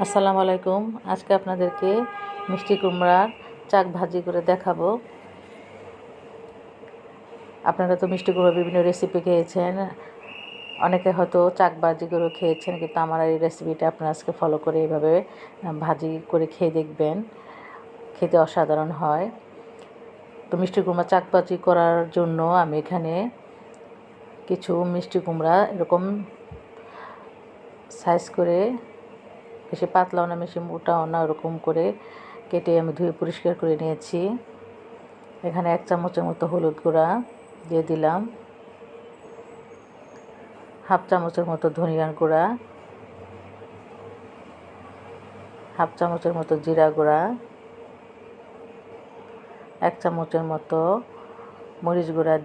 আসসালামু আলাইকুম। আজকে আপনাদেরকে মিষ্টি কুমড়ার চাক ভাজি করে দেখাবো। আপনারা তো মিষ্টি কুমড়ার বিভিন্ন রেসিপি খেয়েছেন। অনেকে হয়তো চাক ভাজি করে খেয়েছেন, কিন্তু আমার এই রেসিপিটা আপনারা আজকে ফলো করে এইভাবে ভাজি করে খেয়ে দেখবেন। খেতে অসাধারণ হয়। তো মিষ্টি কুমড়া চাক ভাজি করার জন্য আমি এখানে কিছু মিষ্টি কুমড়া এরকম সাইজ করে বেশি পাতলাও না বেশি মোটাও না, ওরকম করে কেটে আমি ধুয়ে পরিষ্কার করে নিয়েছি। এখানে এক চামচের মতো হলুদ গুঁড়া দিয়ে দিলাম। হাফ চামচের মতো ধনিয়ার গুঁড়া। হাফ চামচের মতো জিরা গুঁড়া। এক চামচের মতো মরিচ গুঁড়া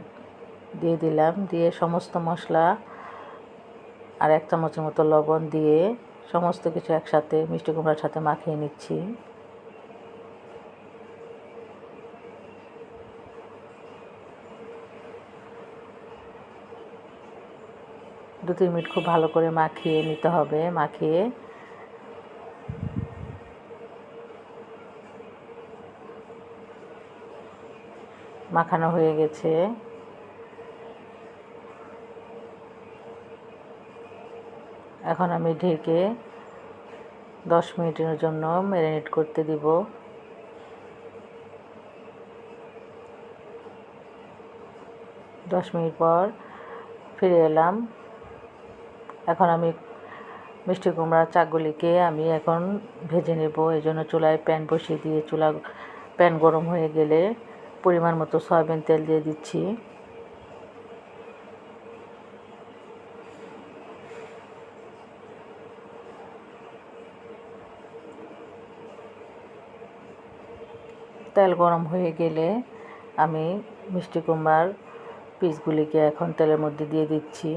দিয়ে দিলাম। দিয়ে সমস্ত মশলা আর এক চামচের মতো লবণ দিয়ে সমস্ত কিছু একসাথে মিষ্টি কুমড়ার সাথে মাখিয়ে নিচ্ছি। দু তিন মিনিট খুব ভালো করে মাখিয়ে নিতে হবে, মাখিয়ে। মাখানো হয়ে গেছে। এখন আমি ঢেকে দশ মিনিটের জন্য ম্যারিনেট করতে দিব। দশ মিনিট পর ফিরে এলাম। এখন আমি মিষ্টি কুমড়ার চাকগুলিকে আমি এখন ভেজে নেব। এই জন্য চুলায় প্যান বসিয়ে দিয়ে চুলা, প্যান গরম হয়ে গেলে পরিমাণ মতো সয়াবিন তেল দিয়ে দিচ্ছি। তেল গরম হয়ে গেলে আমি মিষ্টি কুমড়ার পিসগুলিকে এখন তেলের মধ্যে দিয়ে দিচ্ছি।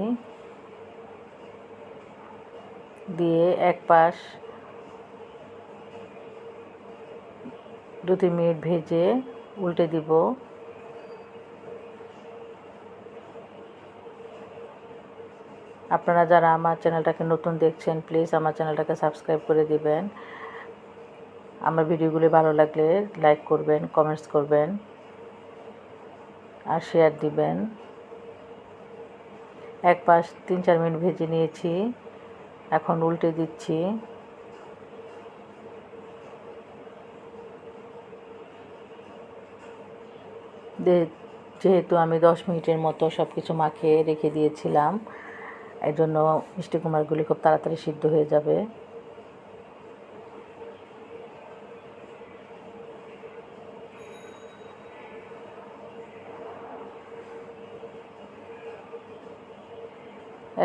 দিয়ে এক পাশ দু তিন মিনিট ভেজে উল্টে দিব। আপনারা যারা আমার চ্যানেলটাকে নতুন দেখছেন প্লিজ আমার চ্যানেলটাকে সাবস্ক্রাইব করে দিবেন। আমার ভিডিওগুলি ভালো লাগলে লাইক করবেন কমেন্টস করবেন আর শেয়ার দিবেন। এক পাশ তিন চার মিনিট ভেজে নিয়েছি, এখন উল্টে দিচ্ছি। যেহেতু আমি দশ মিনিটের মতো সব কিছু মাখিয়ে রেখে দিয়েছিলাম এই জন্য মিষ্টি কুমারগুলি খুব তাড়াতাড়ি সিদ্ধ হয়ে যাবে।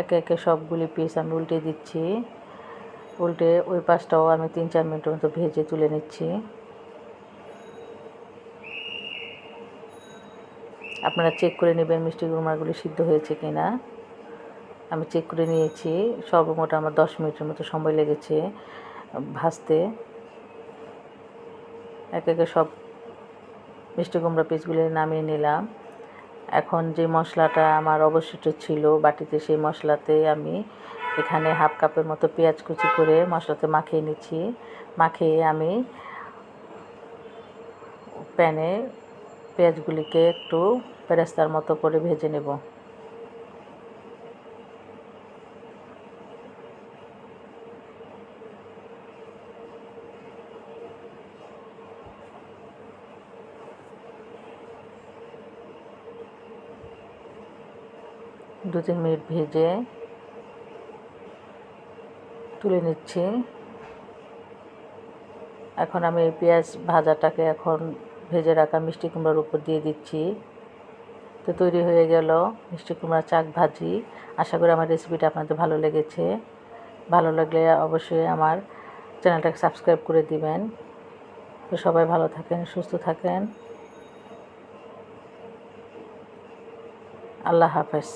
একে একে সবগুলি পিস আমি উল্টে দিচ্ছি। উল্টে ওই পাশটাও আমি তিন চার মিনিটের মতো ভেজে তুলে নিচ্ছি। আপনারা চেক করে নেবেন মিষ্টি কুমারগুলি সিদ্ধ হয়েছে কি না আমি চেক করে নিয়েছি, সর্বমোট আমার দশ মিনিটের মতো সময় লেগেছে ভাজতে। এক একে সব মিষ্টি কুমড়া পিসগুলি নামিয়ে নিলাম। এখন যে মশলাটা আমার অবশিষ্ট ছিল, বাটিতে সেই মশলাতে আমি এখানে হাফ কাপের মতো পেঁয়াজ কুচি করে মশলাতে মাখিয়ে নিচ্ছি। মাখিয়ে আমি প্যানে পেঁয়াজগুলিকে একটু পেরেস্তার মতো করে ভেজে নেব। দু তিন মিনিট ভেজে তুলে নিচ্ছি। এখন আমি পেঁয়াজ ভাজাটাকে এখন ভেজে রাখা মিষ্টি কুমড়ার উপর দিয়ে দিচ্ছি। তো তৈরি হয়ে গেল মিষ্টি কুমড়া চাক ভাজি। আশা করি আমার রেসিপিটা আপনাদের ভালো লেগেছে। ভালো লাগলে অবশ্যই আমার চ্যানেলটাকে সাবস্ক্রাইব করে দিবেন। তো সবাই ভালো থাকেন, সুস্থ থাকেন। আল্লাহ হাফেজ।